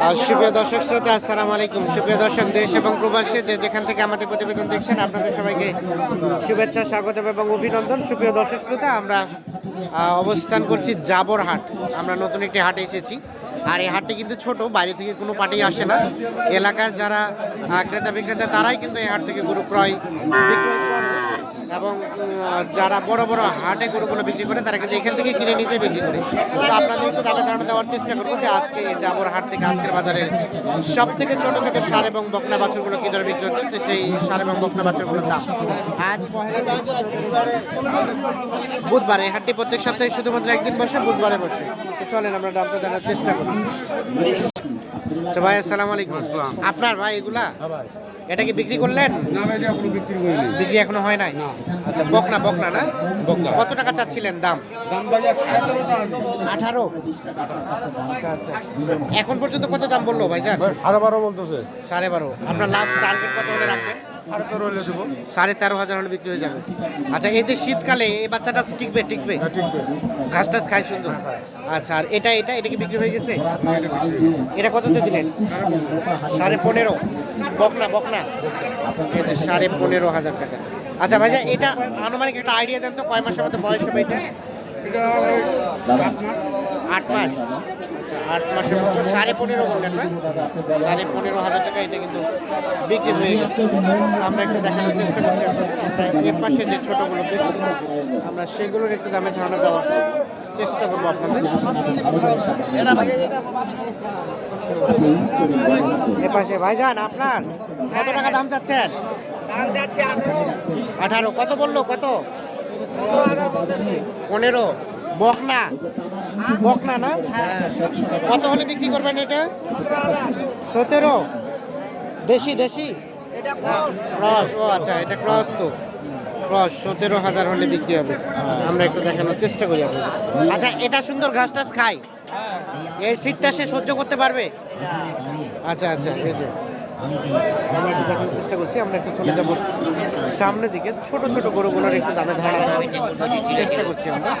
সুপ্রিয় দর্শক শ্রোতা, আসসালামু আলাইকুম। সুপ্রিয় দর্শক, দেশ এবং প্রবাসী, যে যেখান থেকে আমাদের প্রতিবেদন দেখছেন, আপনাদের সবাইকে শুভেচ্ছা স্বাগত এবং অভিনন্দন। সুপ্রিয় দর্শক শ্রোতা, আমরা অবস্থান করছি জাবর হাট আমরা নতুন একটি হাটে এসেছি। আর এই হাটটি কিন্তু ছোট, বাইরে থেকে কোনো পার্টি আসে না। এলাকার যারা ক্রেতা বিক্রেতা তারাই কিন্তু এই হাট থেকে গরু ক্রয়, বিক্রয় করে। এবং যারা বড় বড় হাটে গরুগুলো বিক্রি করে, তারা কিন্তু এখান থেকে কিনে নিতে বিক্রি করে। তো আপনাদের একটু দামে ধারণা দেওয়ার চেষ্টা করব যে আজকে জাবর হাট থেকে আজকের বাজারে সব থেকে ছোট ছোট সার এবং বকনা বাছুরগুলো কি দরে বিক্রি হচ্ছে, সেই সার এবং বকনা বাছুরগুলোর দাম। আজ বুধবার এই হাটটি প্রত্যেক সপ্তাহে শুধুমাত্র একদিন বসে, বুধবারে বসে। তো চলেন, আমরা দামটা জানার চেষ্টা করি। তো ভাই আসসালামু আলাইকুম। আপনার ভাই এগুলা? এটা কি বিক্রি করলেন? না ভাই বিক্রি করিনি বিক্রি এখনও হয় নাই? আচ্ছা বকনা বকনা না? কত টাকা চাচ্ছিলেন দাম? আঠারো আচ্ছা আচ্ছা। এখন পর্যন্ত কত দাম বলল ভাইজান? সাড়ে বারো বলতেছে। সাড়ে বারো। আপনার লাস্ট টার্গেট কত হলে রাখবেন? সাড়ে তেরো হলে দেবো। সাড়ে তেরো হাজার হলে বিক্রি হয়ে যাবে। আচ্ছা এই যে শীতকালে এই বাচ্চাটা টিকবে টিকবে? হ্যাঁ ঘাস টাস খায় সুন্দর। আচ্ছা আর এটা এটা এটা কি বিক্রি হয়ে গেছে? এটা কততে দিলেন? সাড়ে পনেরো। বকনা বকনা? এই যে সাড়ে পনেরো হাজার টাকা। আচ্ছা ভাইজা এটা আনুমানিক একটা আইডিয়া দেন তো কয় মাসের মতো বয়স হবে এটা? আট মাস। আচ্ছা আট মাসের মতো সাড়ে পনেরো বললেন না সাড়ে পনেরো হাজার টাকা এটা কিন্তু বিক্রি হয়ে গেছে। আমরা একটু দেখানোর চেষ্টা করছি আপনাদের। আমরা এর পাশে যে ছোটোগুলো দেখছি আমরা সেগুলোর একটু দামে ধারণা দেওয়ার চেষ্টা করব আপনাদের। এ পাশে ভাইজান আপনার কত টাকা দাম চাচ্ছেন? আঠারো। কত বলল কত? পনেরো। বকনা। বকনা না? কত হলে বিক্রি করবেন এটা? সতেরো। দেশি দেশি? ক্রস, ও আচ্ছা এটা ক্রস তো। ক্রস, সতেরো হাজার হলে বিক্রি হবে। আমরা একটু দেখানোর চেষ্টা করি আপনাদের। আচ্ছা এটা সুন্দর ঘাস টাস খাই এই শীতটা সে সহ্য করতে পারবে? আচ্ছা আচ্ছা এই যে। আমরা একটু দেখানোর চেষ্টা করছি, আমরা একটু চলে যাব সামনের দিকে। ছোট ছোট গরুগুলোর একটু দামে ধারণা চেষ্টা করছি আমরা।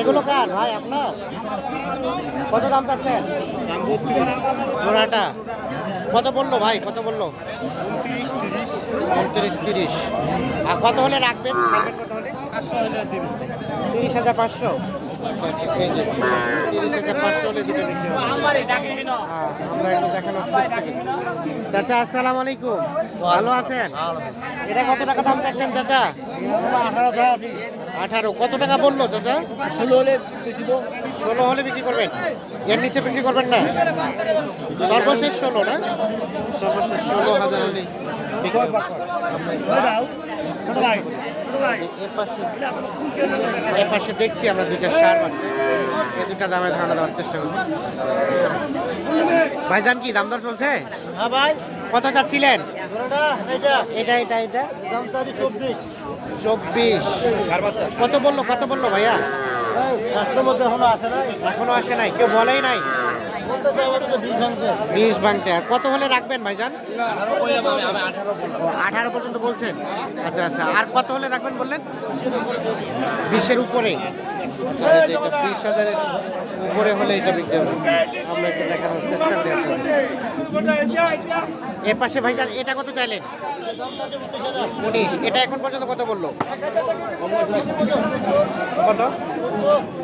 এগুলো কার ভাই আপনার? কত দাম চাচ্ছেন? জোড়াটা কত বলল ভাই? কত বলল? উনত্রিশ, তিরিশ। আর কত হলে রাখবেন? কত হলে? তিরিশ হাজার পাঁচশো। হলে চাচা আলাইকুম। ভালো আছেন? এটা কত টাকা দাম চাচা? আঠারো। কত টাকা বলল চাচা? ষোলো হলে বিক্রি করবেন। এর নিচে বিক্রি করবেন না? সর্বশেষ ষোলো না? সর্বশেষ ষোলো হাজার হলে বিক্রি হবে। পাশে দেখছি আমরা দুইটা সার বাচ্চা। এই দুটা দামে ধারণা দেওয়ার চেষ্টা করব। ভাইজান কি দাম দর চলছে? হ্যাঁ ভাই। কত চাচ্ছিলেন? এটা। এটা এটা এটা। দাম চব্বিশ। চব্বিশ। কত বলল কত বলল ভাইয়া? কাস্টমার তো এখনও আসে নাই। এখনও আসে নাই কেউ বলেই নাই। বিল ভাঙতে আর কত হলে রাখবেন ভাইজান? আঠারো পর্যন্ত বলছেন? আচ্ছা আচ্ছা। আর কত হলে রাখবেন বললেন? বিশের উপরে। আচ্ছা বিশ হাজারের উপরে হলে এটা বিক্রি হবে। আমরা একটু দেখানোর চেষ্টা করি এর পাশে ভাইজান, এটা কত চাইলেন? উনিশ। এটা এখন পর্যন্ত কত বলল? কত?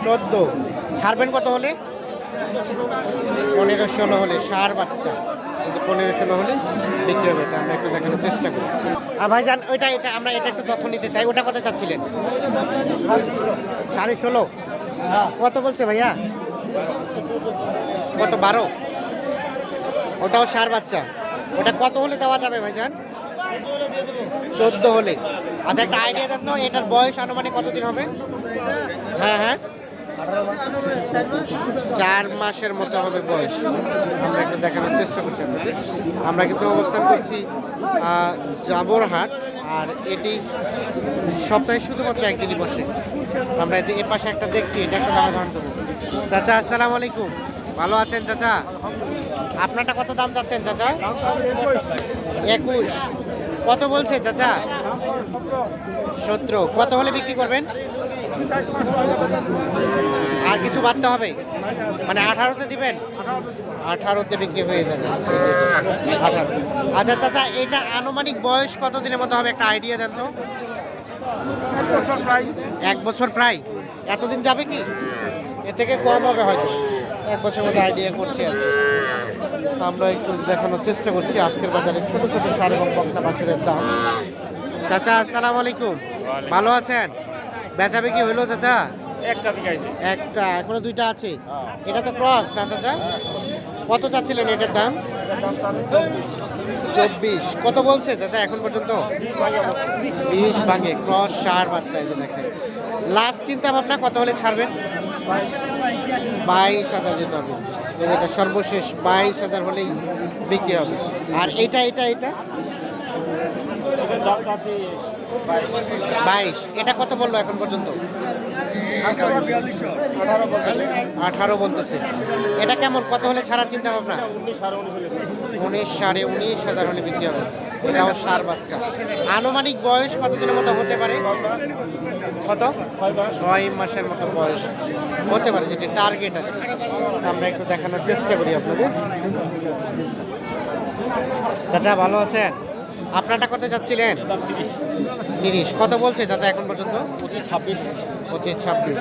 চোদ্দ। ছাড়বেন কত হলে? পনেরো ষোলো হলে সার বাচ্চা, কিন্তু পনেরো ষোলো হলে বিক্রি হবে, এটা আমরা একটু দেখানোর চেষ্টা করি। আর ভাইজান, ওইটা, এটা আমরা, এটা একটু তথ্য নিতে চাই, ওটা কত চাচ্ছিলেন? সাড়ে ষোলো? কত বলছে ভাইয়া? কত, বারো? ওটাও সার বাচ্চা। ওটা কত হলে দেওয়া যাবে ভাইজান? চোদ্দ হলে। আচ্ছা একটা আইডিয়া দেন তো, এটার বয়স আনুমানিক কতদিন হবে? হ্যাঁ হ্যাঁ। চার মাসের মতো হবে বয়স। আমরা একটু দেখানোর চেষ্টা করছি আপনাদের। আমরা কিন্তু অবস্থান করছি জাবরহাট, আর এটি সপ্তাহে শুধুমাত্র একদিনই বসে। আমরা এ পাশে একটা দেখছি, এটা একটা দাম ধারণ করব। চাচা, আসসালামু আলাইকুম। ভালো আছেন চাচা? আপনারটা কত দাম চাচ্ছেন চাচা? একুশ। কত বলছে চাচা? সতেরো। কত হলে বিক্রি করবেন? আর কিছু বাড়তে হবে? মানে আঠারোতে দিবেন? আঠারোতে বিক্রি হয়ে যাবে। আঠারো। আচ্ছা চাচা এটা আনুমানিক বয়স কত দিনের মতো হবে? একটা আইডিয়া দেন তো। এক বছর প্রায়। এতদিন যাবে কি? এ থেকে কম হবে হয়তো। এক বছর মতো আইডিয়া করছি আর আমরা একটু দেখানোর চেষ্টা করছি। আজকের বাজারে ছোট ছোট সার এবং বকনা বাছুরের দাম। চাচা আসসালামু আলাইকুম। ভালো আছেন? বেচা বিক্রি হইল চাচা? একটা একটা এখনও দুইটা আছে? এটা তো ক্রস না চাচা? কত চাচ্ছিলেন এটার দাম? চব্বিশ। কত বলছে চাচা এখন পর্যন্ত? বিশ ভাগে ক্রস সার বাচ্চা এই যে দেখেন। লাস্ট চিন্তা ভাবনা কত হলে ছাড়বেন? বাইশ হাজার যেতে হবে। এটা সর্বশেষ বাইশ হাজার হলেই বিক্রি হবে। আর এটা এটা এটা? বাইশ। এটা কত বলল এখন পর্যন্ত? আঠারো বলতেছে। এটা কেমন? কত হলে ছাড়া চিন্তা ভাবনা উনিশ সাড়ে উনিশ হাজার হলে বিক্রি হবে। এটাও সার বাচ্চা। আনুমানিক বয়স কতদিনের মতো হতে পারে? কত? ছয় মাসের মতো বয়স হতে পারে, যেটি টার্গেট আছে। আমরা একটু দেখানোর চেষ্টা করি আপনাদের। চাচা, ভালো আছেন? আপনারটা কত যাচ্ছিলেন? তিরিশ। কত বলছে চাচা এখন পর্যন্ত? ছাব্বিশ পঁচিশ ছাব্বিশ।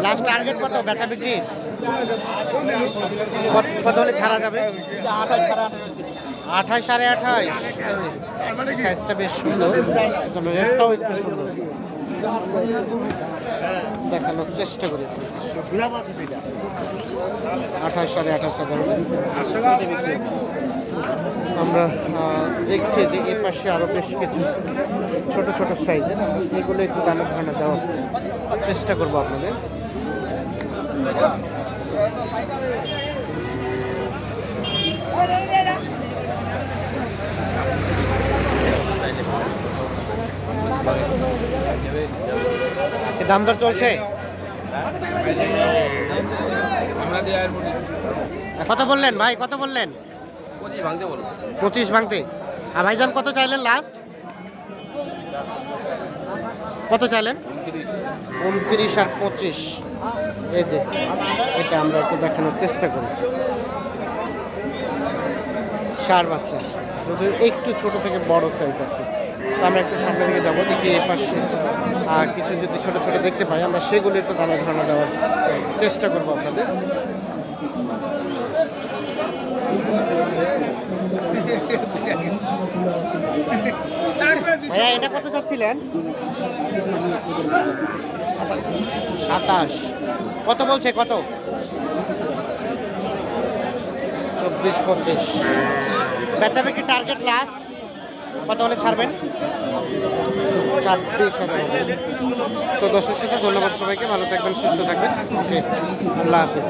লাস্ট টার্গেট কত? বেচা বিক্রি? কত- হলে ছাড়া যাবে? আঠাশ সাড়ে আঠাশ। সাইজটা বেশ সুন্দর। রেটটাও একটু সুন্দর। দেখানোর চেষ্টা করি। আঠাশ সাড়ে আঠাশ হাজার। আমরা দেখছি যে এ পাশে আরও বেশ কিছু ছোট ছোট সাইজের এগুলো একটু দানা ধারণা দেওয়ার চেষ্টা করব আপনাদের। এ দাম দর চলছে? কত বললেন ভাই, কত বললেন? পঁচিশ ভাঙতে। আর ভাইজান কত চাইলেন লাস্ট কত চাইলেন? উনত্রিশ আর পঁচিশ। এই যে, এটা আমরা একটু দেখানোর চেষ্টা করি। সার বাচ্চা, যদি একটু ছোট থেকে বড় সাইজ আর কি। আমরা একটু সামনে দিকে যাব, দেখি এ পাশে আর কিছু যদি ছোট ছোট দেখতে পাই, আমরা সেগুলো একটু দানা ধারণা দেওয়ার চেষ্টা করব আপনাদের। ভাইয়া, এটা কত চাচ্ছিলেন? সাতাশ। কত বলছে, কত? চব্বিশ, পঁচিশ। বেচা বিক্রি টার্গেট লাস্ট কত হলে ছাড়বেন? ছাব্বিশ হাজার। তো দর্শক সাথে ধন্যবাদ সবাইকে। ভালো থাকবেন, সুস্থ থাকবেন। ওকে, আল্লাহ হাফিজ।